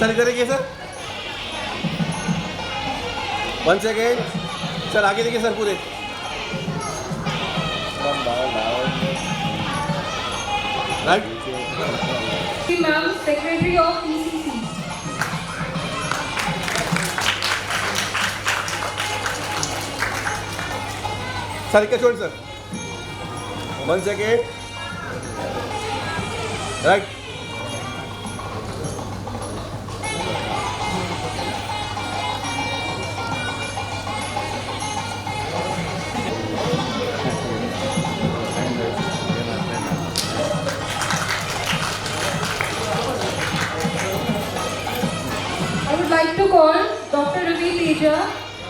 Sir इधर देखिए sir one second sir आगे देखिए सर पूरे. Right of PCC. सर इक्का छोड़ sir one second right call Dr. Ravi Teja,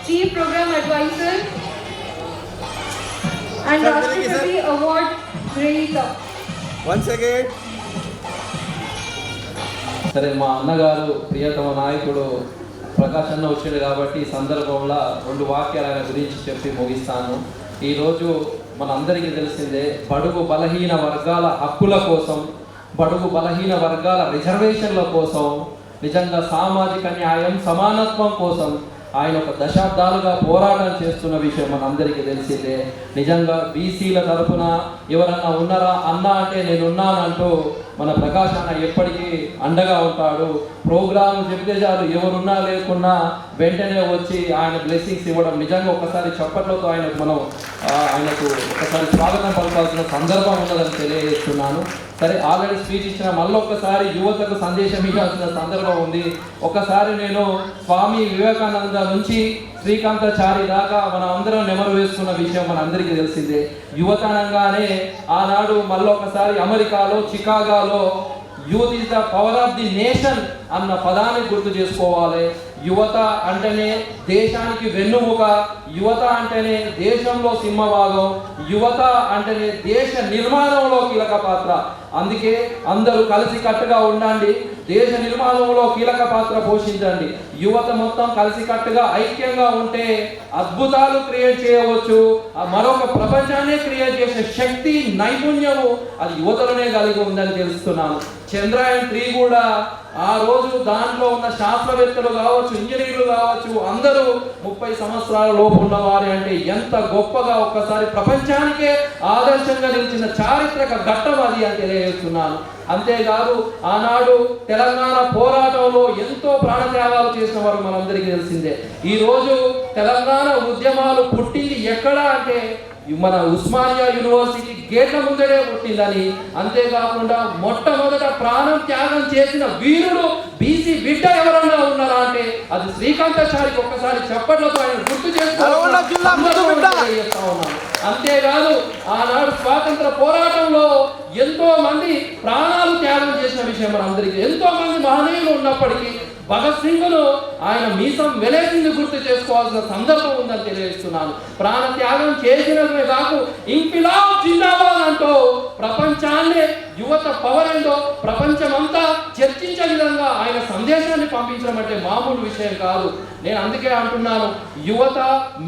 Chief Program Advisor and Sir, Award Grenita. Once again. సరే మా అన్నగారు ప్రియతమ నాయకుడు ప్రకాష్ వచ్చింది వచ్చాడు కాబట్టి ఈ సందర్భంలో రెండు వాక్యాలు ఆయన గురించి చెప్పి ముగిస్తాను ఈరోజు మనందరికీ తెలిసిందే బడుగు బలహీన వర్గాల హక్కుల కోసం బడుగు బలహీన వర్గాల రిజర్వేషన్ల కోసం నిజంగా సామాజిక న్యాయం సమానత్వం కోసం ఆయన ఒక దశాబ్దాలుగా పోరాటం చేస్తున్న విషయం మనందరికీ తెలిసిందే. నిజంగా బీసీల తరఫున ఎవరన్నా ఉన్నారా? అన్నా అంటే నేనున్నానంటూ మన ప్రకాష్ అన్న ఎప్పటికీ అండగా ఉంటాడు. ప్రోగ్రామ్ చెబితే చాలు ఎవరున్నా లేకున్నా వెంటనే వచ్చి ఆయన బ్లెస్సింగ్స్ ఇవ్వడం నిజంగా ఒకసారి చప్పట్లతో ఆయనకు మనం ఆయనకు ఒకసారి స్వాగతం పలకాల్సిన సందర్భం ఉన్నదని తెలియజేస్తున్నాను. సరే ఆల్రెడీ స్పీచ్ ఇచ్చిన మళ్ళీ ఒకసారి యువతకు సందేశం ఇవ్వాల్సిన సందర్భం ఉంది. ఒకసారి నేను స్వామి వివేకానంద నుంచి శ్రీకాంతాచారి దాకా మనం అందరం నెమరు వేసుకున్న విషయం మన అందరికీ తెలిసిందే. యువతనంగానే ఆనాడు మళ్ళొకసారి అమెరికాలో చికాగాలో youth is the power of the nation అన్న పదాన్ని గుర్తు చేసుకోవాలి. యువత అంటేనే దేశానికి వెన్నుముక యువత అంటేనే దేశంలో సింహవాదం యువత అంటేనే దేశ నిర్మాణంలో కీలక పాత్ర. అందుకే అందరూ కలిసి కట్టుగా ఉండండి దేశ నిర్మాణంలో కీలక పాత్ర పోషించండి. యువత మొత్తం కలిసి కట్టుగా ఐక్యంగా ఉంటే అద్భుతాలు క్రియేట్ చేయవచ్చు. మరొక ప్రపంచాన్ని క్రియేట్ చేసే శక్తి నైపుణ్యము అది యువతలోనే కలిగి ఉందని తెలుస్తున్నాను. చంద్రయాన్ త్రీ కూడా ఆ రోజు దాంట్లో ఉన్న శాస్త్రవేత్తలు కావచ్చు ఇంజనీర్లు కావచ్చు అందరూ ముప్పై సంవత్సరాల లోపు ఉన్నవారి అంటే ఎంత గొప్పగా ఒక్కసారి ప్రపంచానికే ఆదర్శంగా నిలిచిన చారిత్రక ఘట్టం అది అని తెలియజేస్తున్నాను. అంతేకాదు ఆనాడు తెలంగాణ పోరాటంలో ఎంతో ప్రాణత్యాగాలు చేసిన వారు మనందరికీ తెలిసిందే. ఈరోజు తెలంగాణ ఉద్యమాలు పుట్టింది ఎక్కడ అంటే మన ఉస్మానియా యూనివర్సిటీ గేట్ల ముందరే పుట్టిందని అంతేకాకుండా మొట్టమొదట ప్రాణం త్యాగం చేసిన వీరుడు బీసీ బిడ్డ ఎవరన్నా ఉన్నారా అంటే అది శ్రీకాంతాచారికి ఒక్కసారి చప్పట్లతో ఆయన గుర్తు. చేసుకోవాలి అంతేకాదు ఆనాడు స్వాతంత్ర పోరాటంలో ఎంతో మంది ప్రాణాలు త్యాగం చేసిన విషయం మన అందరికీ ఎంతో మంది మహనీయులు ఉన్నప్పటికీ భగత్ సింగ్ను ఆయన మీసం వెలేసింది గుర్తు చేసుకోవాల్సిన సందర్భం ఉందని తెలియజేస్తున్నాను. ప్రాణ త్యాగం చేసినమే కాకు ఇంపిలా జిందాబాద్ అంటూ ప్రపంచాన్ని యువత పవర్ ఏందో ప్రపంచమంతా చర్చించే విధంగా ఆయన సందేశాన్ని పంపించడం అంటే మామూలు విషయం కాదు. నేను అందుకే అంటున్నాను యువత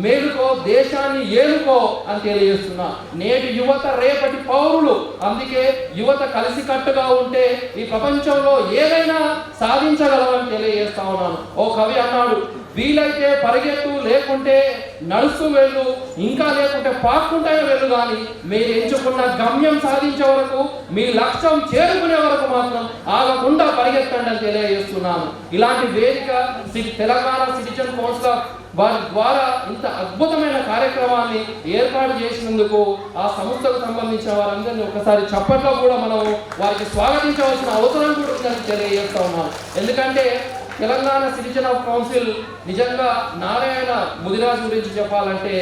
మేలుకో దేశాన్ని ఏలుకో అని తెలియజేస్తున్నా. నేటి యువత రేపటి పౌరులు అందుకే యువత కలిసికట్టుగా ఉంటే ఈ ప్రపంచంలో ఏదైనా సాధించగలవని తెలియ చేస్తా ఉన్నాను. ఓ కవి అన్నాడు వీలైతే పరిగెత్తు లేకుంటే నడుస్తూ వెళ్ళు. ఇంకా లేకుంటే పాక్కుంటానే వెళ్ళు కానీ మీరు ఎంచుకున్న గమ్యం సాధించే వరకు మీ లక్ష్యం చేరుకునే వరకు మాత్రం ఆగకుండా పరిగెత్తండి అని తెలియజేస్తున్నాను. ఇలాంటి వేదిక సి- తెలంగాణ సిటిజన్ కోర్స్ వారి ద్వారా ఇంత అద్భుతమైన కార్యక్రమాన్ని ఏర్పాటు చేసినందుకు ఆ సంస్థకు సంబంధించిన వారందరినీ ఒకసారి చప్పట్లో కూడా మనం వారికి స్వాగతించవలసిన అవసరం కూడా ఉందని తెలియజేస్తా ఉన్నాను. ఎందుకంటే తెలంగాణ సిటిజన్ ఆఫ్ కౌన్సిల్ నిజంగా నారాయణ ముదిరాజు గురించి చెప్పాలంటే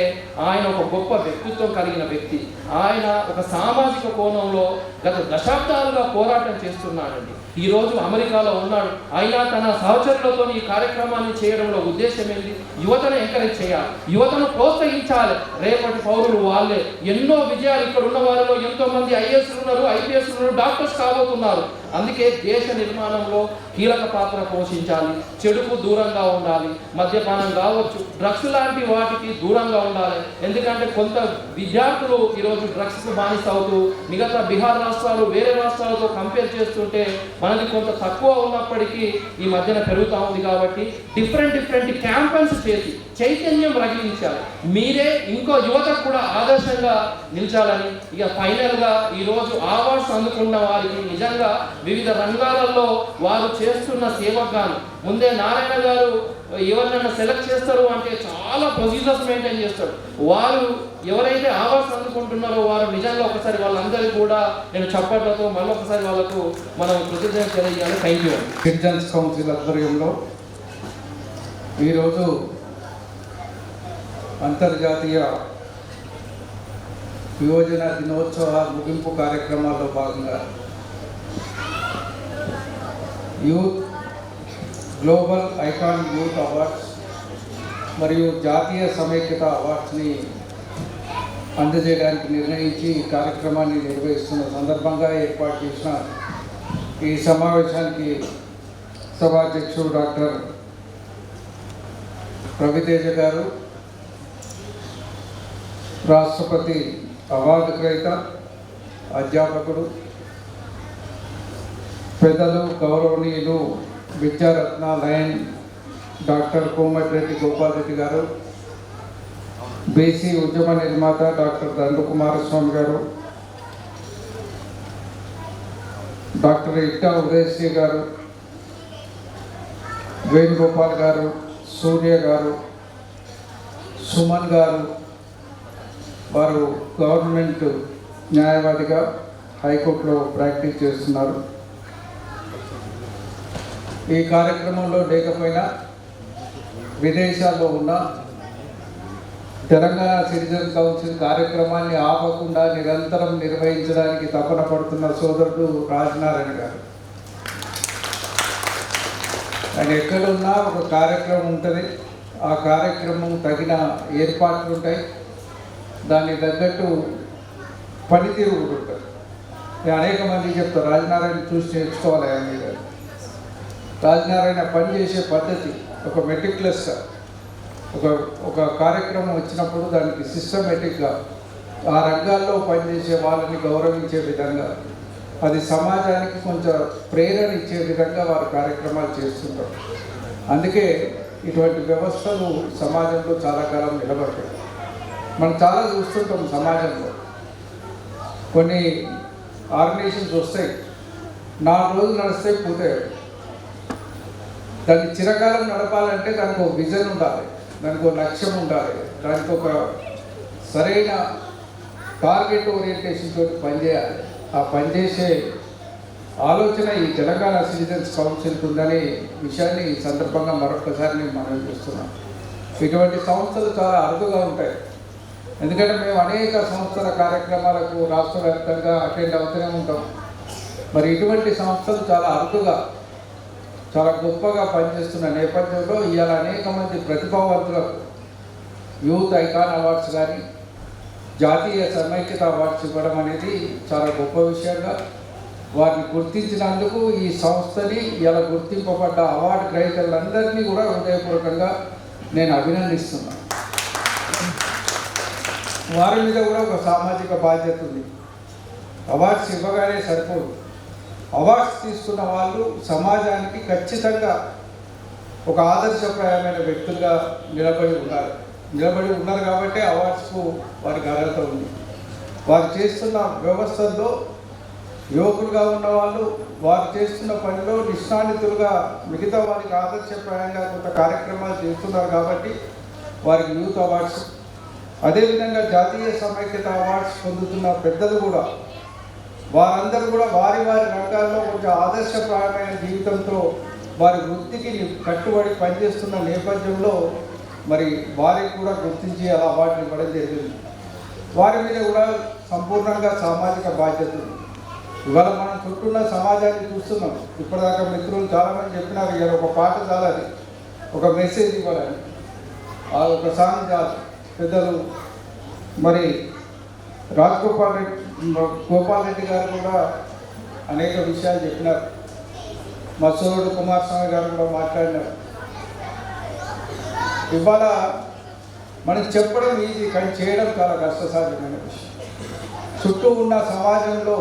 ఆయన ఒక గొప్ప వ్యక్తిత్వం కలిగిన వ్యక్తి. ఆయన ఒక సామాజిక కోణంలో గత దశాబ్దాలుగా పోరాటం చేస్తున్నాడండి. ఈ రోజు అమెరికాలో ఉన్నాడు. అయినా తన సహచరులతో ఈ కార్యక్రమాన్ని చేయడంలో ఉద్దేశం ఏంటి యువతను ఎంకరేజ్ చేయాలి. యువతను ప్రోత్సహించాలి. రేపటి పౌరులు వాళ్ళే. ఎన్నో విజయాలు ఇక్కడ ఉన్న వారిలో ఎంతో మంది ఐఏఎస్ ఉన్నారు ఐపీఎస్ ఉన్నారు డాక్టర్స్ కాబోతున్నారు. అందుకే దేశ నిర్మాణంలో కీలక పాత్ర పోషించాలి. చెడుకు దూరంగా ఉండాలి. మద్యపానం కావచ్చు. డ్రగ్స్ లాంటి వాటికి దూరంగా ఉండాలి. ఎందుకంటే కొంత విద్యార్థులు ఈరోజు ఈరోజు డ్రగ్స్కి బానిస అవుతూ మిగతా బీహార్ రాష్ట్రాలు వేరే రాష్ట్రాలతో కంపేర్ చేస్తుంటే మనది కొంత తక్కువ ఉన్నప్పటికీ ఈ మధ్యన పెరుగుతూ ఉంది కాబట్టి డిఫరెంట్ డిఫరెంట్ క్యాంపెయిన్స్ చేసి చైతన్యం రగిలించాలి మీరే ఇంకో యువతకు కూడా ఆదర్శంగా నిలిచాలని ఇక ఫైనల్గా ఈరోజు అవార్డ్స్ అందుకున్న వారికి నిజంగా వివిధ రంగాలలో వారు చేస్తున్న సేవకు గాను ముందే నారాయణ గారు ఎవరినైనా సెలెక్ట్ చేస్తారు అంటే చాలా ప్రొసీజర్స్ మెయింటైన్ చేస్తారు. వారు ఎవరైతే అవార్డ్స్ అందుకుంటున్నారో వారు నిజంగా ఒకసారి వాళ్ళందరికీ కూడా నేను చప్పట్లతో మళ్ళీ ఒకసారి వాళ్ళకు మనం కృతజ్ఞత తెలియజేయాలి. థ్యాంక్ యూ సిటిజన్స్ కౌన్సిల్ ఆధ్వర్యంలో ఈరోజు అంతర్జాతీయ యువజన దినోత్సవ ముగింపు కార్యక్రమాల్లో భాగంగా youth global icon youth awards మరియు జాతీయ సమైక్యత అవార్డ్స్ని అందజేయడానికి నిర్ణయించి ఈ కార్యక్రమాన్ని నిర్వహిస్తున్న సందర్భంగా ఏర్పాటు చేసిన ఈ సమావేశానికి సభాధ్యక్షుడు డాక్టర్ రవితేజ గారు రాష్ట్రపతి అవార్డు గ్రహీత అధ్యాపకుడు పెద్దలు గౌరవనీయులు Vidyaratna lion doctor Komatireddy Gopalreddy garu BC ఉద్యమ నిర్మాత డాక్టర్ దండు కుమారస్వామి గారు డాక్టర్ ఇట్టా ఉదయశ్రీ గారు వేణుగోపాల్ గారు సూర్య గారు సుమన్ గారు వారు గవర్నమెంట్ న్యాయవాదిగా హైకోర్టులో ప్రాక్టీస్ చేస్తున్నారు. ఈ కార్యక్రమంలో లేకపోయినా విదేశాల్లో ఉన్న తెలంగాణ సిటిజన్ కౌన్సిల్ కార్యక్రమాన్ని ఆపకుండా నిరంతరం నిర్వహించడానికి తపన పడుతున్న సోదరుడు రాజనారాయణ గారు. ఆయన ఎక్కడున్నా ఒక కార్యక్రమం ఉంటుంది. ఆ కార్యక్రమం తగిన ఏర్పాట్లు ఉంటాయి. దానికి తగ్గట్టు పనితీరు కూడా ఉంటుంది. అనేక మంది చెప్తారు రాజనారాయణ చూసి నేర్చుకోవాలి ఆయన గారు రాజనారాయణ పనిచేసే పద్ధతి ఒక మెటిక్లెస్గా ఒక ఒక కార్యక్రమం వచ్చినప్పుడు దానికి సిస్టమేటిక్గా ఆ రంగాల్లో పనిచేసే వాళ్ళని గౌరవించే విధంగా అది సమాజానికి కొంచెం ప్రేరణ ఇచ్చే విధంగా వారు కార్యక్రమాలు చేస్తుంటారు. అందుకే ఇటువంటి వ్యవస్థలు సమాజంలో చాలా కాలం నిలబడతాయి. మనం చాలా చూస్తుంటాం సమాజంలో. కొన్ని ఆర్గనైజేషన్స్ వస్తాయి నాలుగు రోజులు నడిస్తే పోతాయి. దాన్ని చిరకాలం నడపాలంటే దానికి ఒక విజన్ ఉండాలి దానికి ఒక లక్ష్యం ఉండాలి దానికి ఒక సరైన టార్గెట్ ఓరియంటేషన్ తోటి పనిచేయాలి. ఆ పనిచేసే ఆలోచన ఈ తెలంగాణ సిటిజన్స్ కౌన్సిల్కి ఉందనే విషయాన్ని ఈ సందర్భంగా మరొకసారి నేను మనం చూస్తున్నాం ఇటువంటి సంస్థలు చాలా అరుదుగా ఉంటాయి. ఎందుకంటే మేము అనేక సంస్థల కార్యక్రమాలకు రాష్ట్ర వ్యాప్తంగా అటెండ్ అవుతూనే ఉంటాం. మరి ఇటువంటి సంస్థలు చాలా అరుదుగా చాలా గొప్పగా పనిచేస్తున్న నేపథ్యంలో ఇవాళ అనేక మంది ప్రతిభావంతులకు యూత్ ఐకాన్ అవార్డ్స్ కానీ జాతీయ సమైక్యత అవార్డ్స్ ఇవ్వడం అనేది చాలా గొప్ప విషయంగా వారిని గుర్తించినందుకు ఈ సంస్థని ఇలా గుర్తింపబడ్డ అవార్డు గ్రహీతలందరినీ కూడా హృదయపూర్వకంగా నేను అభినందిస్తున్నాను. వారి మీద కూడా ఒక సామాజిక బాధ్యత ఉంది. అవార్డ్స్ ఇవ్వగానే సరిపోదు. అవార్డ్స్ తీసుకున్న వాళ్ళు సమాజానికి ఖచ్చితంగా ఒక ఆదర్శప్రాయమైన వ్యక్తులుగా నిలబడి ఉన్నారు. నిలబడి ఉన్నారు కాబట్టి అవార్డ్స్కు వారికి అర్హత ఉంది. వారు చేస్తున్న వ్యవస్థల్లో యువకులుగా ఉన్న వాళ్ళు వారు చేస్తున్న పనిలో నిష్ణానితులుగా మిగతా వారికి ఆదర్శప్రాయంగా కొంత కార్యక్రమాలు చేస్తున్నారు కాబట్టి వారికి యూత్ అవార్డ్స్ అదేవిధంగా జాతీయ సమైక్యత అవార్డ్స్ పొందుతున్న పెద్దలు కూడా వారందరూ కూడా వారి వారి రంగాల్లో కొంచెం ఆదర్శప్రాయమైన జీవితంతో వారి వృత్తికి కట్టుబడి పనిచేస్తున్న నేపథ్యంలో మరి వారికి కూడా గుర్తించి అలా అవార్డులు ఇవ్వడం జరిగింది. వారి మీద కూడా సంపూర్ణంగా సామాజిక బాధ్యత ఇవాళ మనం చుట్టూన్న సమాజాన్ని చూస్తున్నాం. ఇప్పటిదాకా మిత్రులు చాలామంది చెప్పినారు ఇవాళ ఒక పాట చాలని ఒక మెసేజ్ ఇవ్వాలని. ఆ ఒక సాంగ్ చాలు. పెద్దలు. మరి రాజగోపాల్ రెడ్డి గోపాల్ రెడ్డి గారు కూడా అనేక విషయాలు చెప్పినారు. మా సోదరుడు కుమారస్వామి గారు కూడా మాట్లాడినారు. ఇవాళ మనం చెప్పడం ఈజీ కానీ చేయడం చాలా కష్టసాధ్యమైన విషయం. చుట్టూ ఉన్న సమాజంలో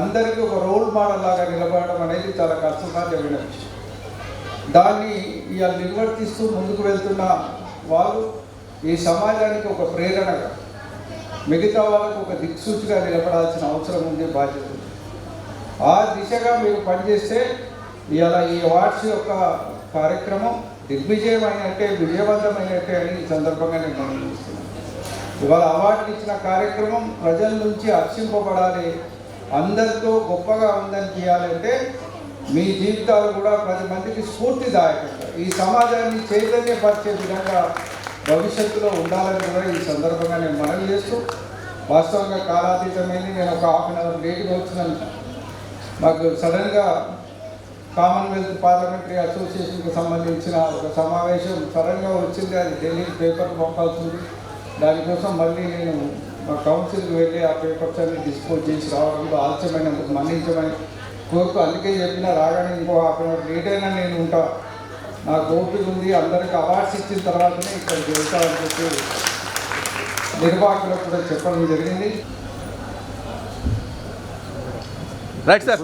అందరికీ ఒక రోల్ మోడల్ లాగా నిలబడడం అనేది చాలా కష్టసాధ్యమైన విషయం. దాన్ని ఇవాళ నిర్వర్తిస్తూ ముందుకు వెళ్తున్న వాళ్ళు ఈ సమాజానికి ఒక ప్రేరణగా మిగతా వాళ్ళకు ఒక దిక్సూచిగా నిలబడాల్సిన అవసరం ఉంది బాధ్యత ఆ దిశగా మీరు పనిచేస్తే ఇవాళ ఈ అవార్డ్స్ యొక్క కార్యక్రమం దిగ్విజయం అయినట్టే విజయవంతమైనట్టే అని ఈ సందర్భంగా నేను మనం ఇవాళ అవార్డులు ఇచ్చిన కార్యక్రమం ప్రజల నుంచి హర్షింపబడాలి అందరితో గొప్పగా ఉందని చేయాలంటే మీ జీవితాలు కూడా పది మందికి స్ఫూర్తిదాయకంగా ఈ సమాజాన్ని చైతన్యపరిచే విధంగా భవిష్యత్తులో ఉండాలని కూడా ఈ సందర్భంగా నేను మనవి చేస్తూ వాస్తవంగా కాలాతీతమైంది. నేను ఒక హాఫ్ అన్ అవర్ లేట్గా వచ్చినాను. మాకు సడన్గా కామన్వెల్త్ పార్లమెంటరీ అసోసియేషన్కి సంబంధించిన ఒక సమావేశం సడన్గా వచ్చింది. అది ఢిల్లీ పేపర్ పంపాల్సింది. దానికోసం మళ్ళీ నేను మా కౌన్సిల్కి వెళ్ళి ఆ పేపర్స్ అన్ని డిస్పోజ్ చేసి రావడంలో ఆలస్యమైన మన్నించమని కోరుకు అందుకే చెప్పిన రాగానే ఇంకో హాఫ్ అన్ అవర్ లేట్ అయినా నేను ఉంటాను నాకు ఓపిక ఉంది అందరికి అవార్డ్స్ ఇచ్చిన తర్వాతనే ఇక్కడికి వెళ్తామని చెప్పి నిర్వాహకులకు కూడా చెప్పడం జరిగింది. Right sir